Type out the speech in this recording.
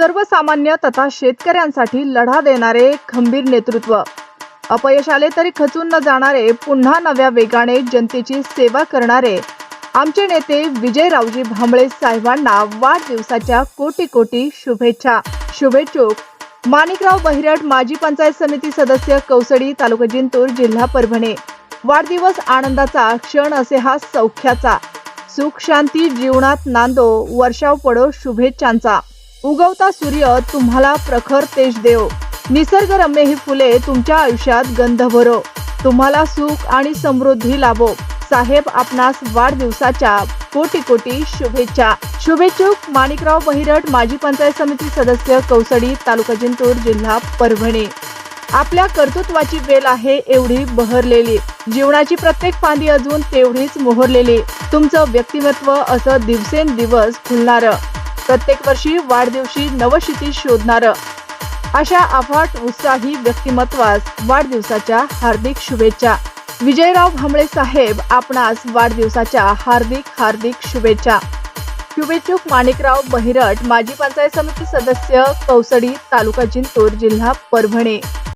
सर्वसामान्य तथा शेतकऱ्यांसाठी लढा देणारे खंबीर नेतृत्व. अपयश आले तरी खचून न जाणारे पुन्हा नव्या वेगाने जनतेची सेवा करणारे. आमचे नेते विजयरावजी भांबळे साहेबांना वाढदिवसाच्या कोटी कोटी शुभेच्छा. शुभेच्छुक. माणिकराव बहिरट माजी पंचायत समिती सदस्य कौसडी तालुका जिंतूर जिल्हा परभणी. वाढदिवस आनंदाचा क्षण असे हा सौख्याचा. सुख शांती जीवनात नांदो वर्षाव पडो शुभेच्छांचा. उगवता सूर्य तुम्हाला प्रखर तेज देव निसर्गरम्य ही फुले तुमच्या आयुष्यात गंध भरो. तुम्हाला सुख आणि समृद्धी लाभो. साहेब आपणास वाढदिवसाच्या कोटी कोटी शुभेच्छा. शुभेच्छुक माणिकराव बहिरट माजी पंचायत समिती सदस्य कौसडी तालुका जिंतूर जिल्हा परभणी. आपल्या कर्तृत्वाची वेल आहे एवढी बहरलेली. जीवनाची प्रत्येक फांदी अजून तेवढीच मोहरलेली. तुमचं व्यक्तिमत्व असं दिवसेंदिवस फुलणारं. प्रत्येक वर्षी वाढदिवशी नवशिती शोधणार. अशा अफाट उत्साही व्यक्तिमत्वास वाढदिवसाच्या हार्दिक शुभेच्छा. विजयराव भांबळे साहेब आपणास वाढदिवसाच्या हार्दिक हार्दिक शुभेच्छा. शुभेच्छुक माणिकराव बहिरट माजी पंचायत समिती सदस्य कौसडी तालुका जिंतूर जिल्हा परभणी.